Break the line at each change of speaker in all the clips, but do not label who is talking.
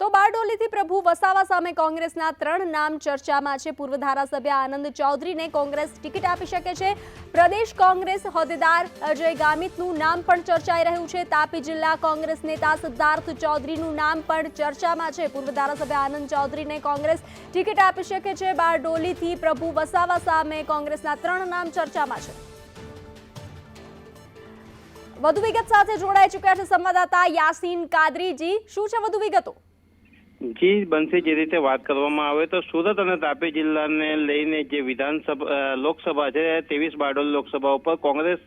તો બારડોલીથી પ્રભુ વસાવા સામે કોંગ્રેસના ત્રણ નામ ચર્ચામાં છે. પૂર્વ ધારાસભ્ય આનંદ ચૌધરીને કોંગ્રેસ ટિકિટ આપી શકે છે. પ્રદેશ કોંગ્રેસ હોદ્દેદાર અજય ગામિતનું નામ પણ ચર્ચાઈ રહ્યું છે. તાપી જિલ્લા કોંગ્રેસ નેતા સિદ્ધાર્થ ચૌધરીનું નામ પણ ચર્ચામાં છે. પૂર્વ ધારાસભ્ય આનંદ ચૌધરીને કોંગ્રેસ ટિકિટ આપી શકે છે. બારડોલીથી પ્રભુ વસાવા સામે કોંગ્રેસના ત્રણ નામ ચર્ચામાં છે. વધુ વિગત સાથે જોડાઈ ચૂક્યા છે સંવાદદાતા યાસીન કાદરીજી. શું છે વધુ વિગતો?
જી, બનશે જે રીતે વાત કરવામાં આવે તો સુરત અને તાપી જિલ્લાને લઈને જે વિધાનસભા લોકસભા છે, ત્રેવીસ બારડોલ લોકસભા ઉપર કોંગ્રેસ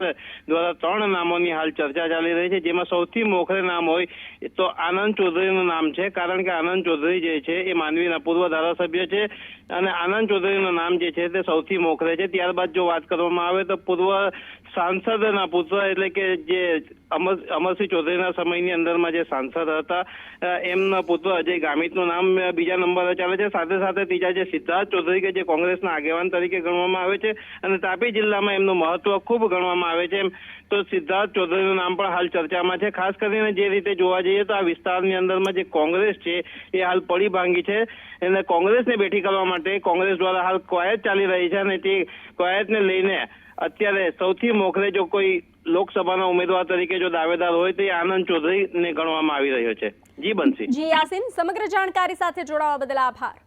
દ્વારા ત્રણ નામોની હાલ ચર્ચા ચાલી રહી છે. જેમાં સૌથી મોખરે નામ હોય તો આનંદ ચૌધરીનું નામ છે. કારણ કે આનંદ ચૌધરી જે છે એ માનવીના પૂર્વ ધારાસભ્ય છે અને આનંદ ચૌધરીનું નામ જે છે તે સૌથી મોખરે છે. ત્યારબાદ જો વાત કરવામાં આવે તો પૂર્વ સાંસદના પુત્ર એટલે કે જે અમર અમરસિંહ ચૌધરીના સમયની અંદરમાં જે સાંસદ હતા એમના પુત્ર અજય ગામિતનું નામ બીજા નંબરે ચાલે છે. સાથે સાથે ત્રીજા જે સિદ્ધાર્થ ચૌધરી કે જે કોંગ્રેસના આગેવાન તરીકે ગણવામાં આવે છે અને તાપી જિલ્લામાં એમનું મહત્વ ખૂબ ગણવામાં આવે છે એમ. તો સિદ્ધાર્થ ચૌધરીનું નામ પણ હાલ ચર્ચામાં છે. ખાસ કરીને જે રીતે જોવા જઈએ તો આ વિસ્તારની અંદરમાં જે કોંગ્રેસ છે, એ હાલ પડી ભાંગી છે. અને કોંગ્રેસને બેઠી કરવા માટે કોંગ્રેસ દ્વારા હાલ કવાયત ચાલી રહી છે અને તે કવાયતને લઈને અત્યારે સૌથી મોખરે જો કોઈ લોકસભાના ઉમેદવાર તરીકે જો દાવેદાર હોય તો એ આનંદ ચૌધરીને ગણવામાં આવી રહ્યો છે. જી બંસી.
જી યાસીન, સમગ્ર જાણકારી સાથે જોડાવા બદલ આભાર.